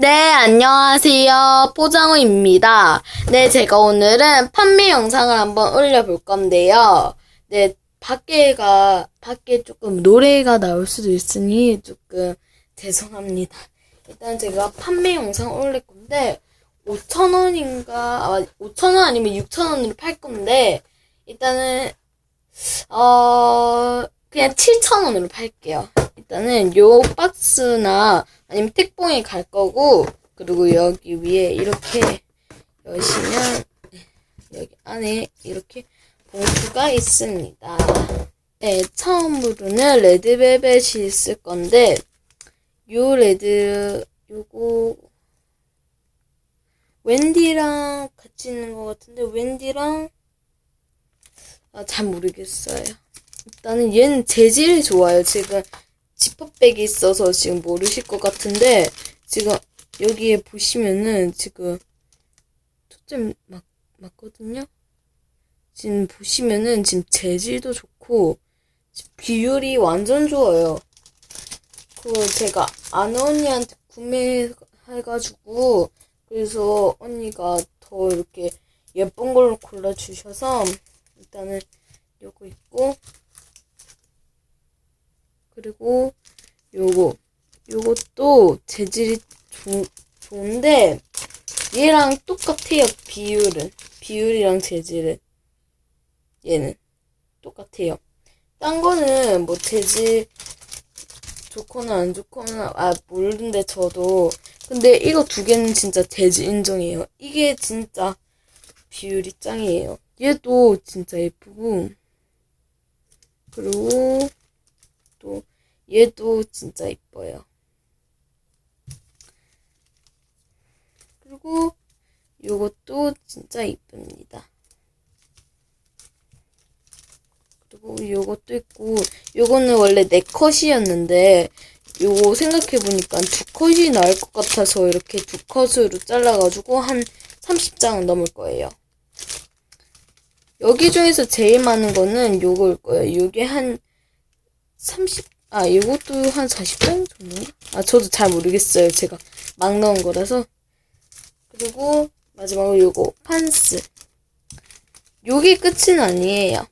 네, 안녕하세요. 포장우입니다. 네, 제가 오늘은 판매 영상을 한번 올려볼 건데요. 네, 밖에가, 밖에 조금 노래가 나올 수도 있으니 조금 죄송합니다. 일단 제가 판매 영상 올릴 건데, 5,000원인가, 아, 5,000원 아니면 6,000원으로 팔 건데, 일단은, 어, 그냥 7,000원으로 팔게요. 일단은 요 박스나 아니면 택봉이 갈 거고 그리고 여기 위에 이렇게 여시면 여기 안에 이렇게 봉투가 있습니다. 네, 처음으로는 레드벨벳이 있을 건데 요 레드 요거 웬디랑 같이 있는 것 같은데 웬디랑 아, 잘 모르겠어요. 일단은 얘는 재질이 좋아요. 지금 지퍼백이 있어서 지금 모르실 것 같은데 지금 여기에 보시면은 지금 초점 맞, 맞거든요. 지금 보시면은 지금 재질도 좋고 비율이 완전 좋아요. 그거 제가 아는 언니한테 구매해가지고 그래서 언니가 더 이렇게 예쁜 걸로 골라주셔서 일단은 요거 있고 그리고 요거 요것도 재질이 좋, 좋은데 얘랑 똑같아요 비율은. 비율이랑 재질은. 얘는 똑같아요. 딴 거는 뭐 재질 좋거나 안 좋거나 아 모르는데 저도. 근데 이거 두 개는 진짜 재질 인정이에요. 이게 진짜 비율이 짱이에요. 얘도 진짜 예쁘고. 그리고 또 얘도 진짜 이뻐요. 그리고 요것도 진짜 이쁩니다. 그리고 요것도 있고 요거는 원래 네 컷이었는데 요거 생각해보니까 두 컷이 나을 것 같아서 이렇게 두 컷으로 잘라가지고 한 30장은 넘을 거예요. 여기 중에서 제일 많은 거는 요거일 거예요. 요게 한 30, 아, 이것도 한 40장 정도인가? 아, 저도 잘 모르겠어요. 제가 막 넣은 거라서. 그리고 마지막으로 요거, 판스. 요게 끝은 아니에요.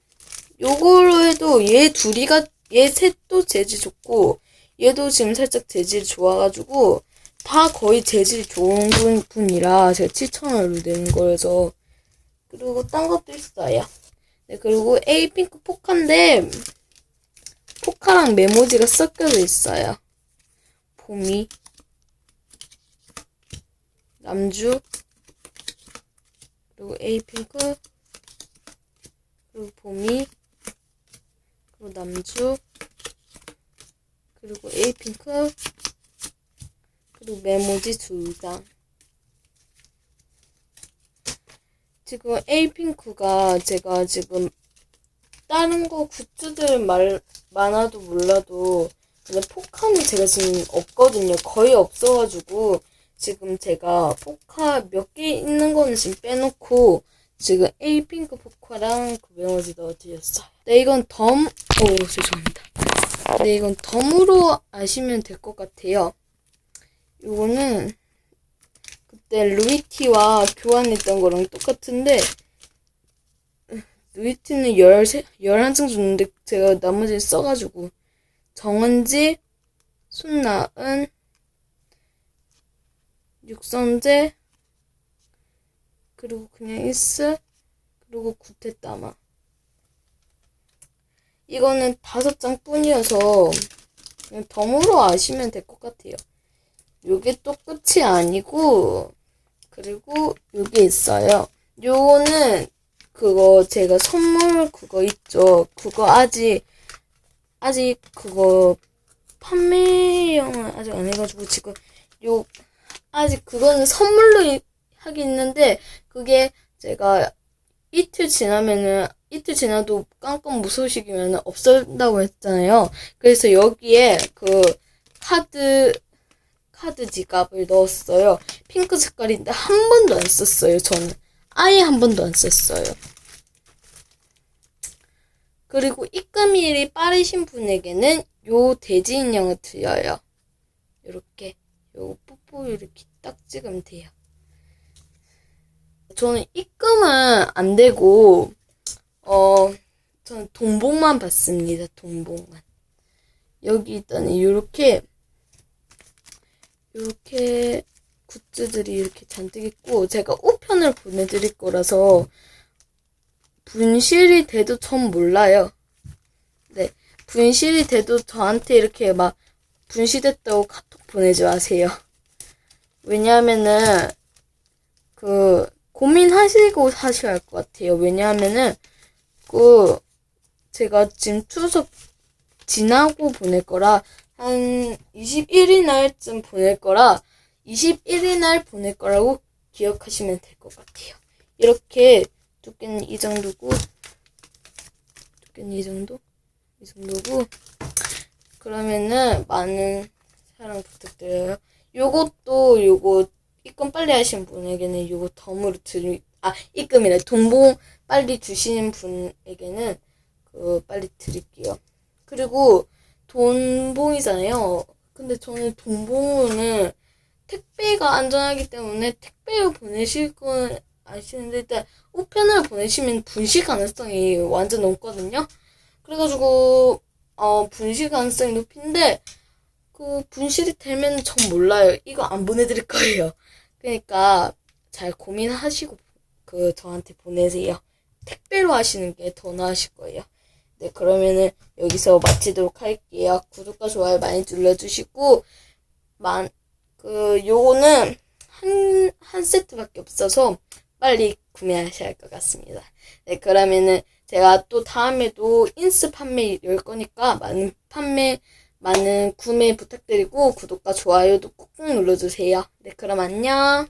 요걸로 해도 얘 둘이가, 얘 셋도 재질 좋고, 얘도 지금 살짝 재질이 좋아가지고, 다 거의 재질이 좋은 분, 분이라 제가 7,000원으로 내는 거여서. 그리고 딴 것도 있어요. 네, 그리고 에이핑크 포카인데, 포카랑 메모지가 섞여져 있어요. 봄이, 남주, 그리고 에이핑크, 그리고 봄이, 그리고 남주, 그리고 에이핑크, 그리고 메모지 두 장. 지금 에이핑크가 제가 지금 다른 거 굿즈들 말, 많아도 몰라도 근데 포카는 제가 지금 없거든요. 거의 없어가지고 지금 제가 포카 몇 개 있는 거는 지금 빼놓고 지금 에이핑크 포카랑 그 메모지 넣어드렸어요. 네 이건 덤, 오 죄송합니다. 네 이건 덤으로 아시면 될 것 같아요. 요거는 그때 루이티와 교환했던 거랑 똑같은데 루이티는 13, 11장 줬는데 제가 나머지는 써가지고 정은지, 손나은, 육성재 그리고 그냥 일스 그리고 구테따마 이거는 다섯 장 뿐이어서 그냥 덤으로 아시면 될 것 같아요. 요게 또 끝이 아니고 그리고 요게 있어요. 요거는 그거 제가 선물 그거 있죠. 그거 아직 아직 그거 판매용은 아직 안 해가지고 지금 요 아직 그거는 선물로 하기 있는데 그게 제가 이틀 지나면은 이틀 지나도 깜깜 무소식이면 없어진다고 했잖아요. 그래서 여기에 그 카드 카드 지갑을 넣었어요. 핑크 색깔인데 한 번도 안 썼어요. 저는 아예 한 번도 안 썼어요. 그리고 입금일이 빠르신 분에게는 요 돼지 인형을 드려요. 이렇게 요거 뽀뽀 이렇게 딱 찍으면 돼요. 저는 입금은 안 되고, 어, 저는 동봉만 받습니다. 동봉만. 여기 일단 이렇게, 이렇게 굿즈들이 이렇게 잔뜩 있고, 제가 우편을 보내드릴 거라서, 분실이 돼도 전 몰라요. 네. 분실이 돼도 저한테 이렇게 막, 분실됐다고 카톡 보내지 마세요. 왜냐하면은, 그, 고민하시고 사셔야 할 것 같아요. 왜냐하면은, 그, 제가 지금 추석 지나고 보낼 거라, 한 21일 날쯤 보낼 거라, 21일 날 보낼 거라고 기억하시면 될 것 같아요. 이렇게 두께는 이 정도고, 두께는 이 정도? 이 정도고, 그러면은 많은 사랑 부탁드려요. 요것도 요거 입금 빨리 하신 분에게는 요거 덤으로 드리, 아, 입금이래. 돈봉 빨리 주시는 분에게는 그 빨리 드릴게요. 그리고 돈봉이잖아요. 근데 저는 돈봉은 택배가 안전하기 때문에 택배로 보내실 건 아시는데 일단 우편을 보내시면 분실 가능성이 완전 높거든요. 그래가지고 어 분실 가능성이 높은데 그 분실이 되면 전 몰라요. 이거 안 보내드릴 거예요. 그러니까 잘 고민하시고 그 저한테 보내세요. 택배로 하시는 게 더 나으실 거예요. 네, 그러면은 여기서 마치도록 할게요. 구독과 좋아요 많이 눌러주시고, 만, 그, 요거는 한, 한 세트밖에 없어서 빨리 구매하셔야 할 것 같습니다. 네, 그러면은 제가 또 다음에도 인스 판매 열 거니까 많은 판매, 많은 구매 부탁드리고 구독과 좋아요도 꾹꾹 눌러주세요. 네, 그럼 안녕.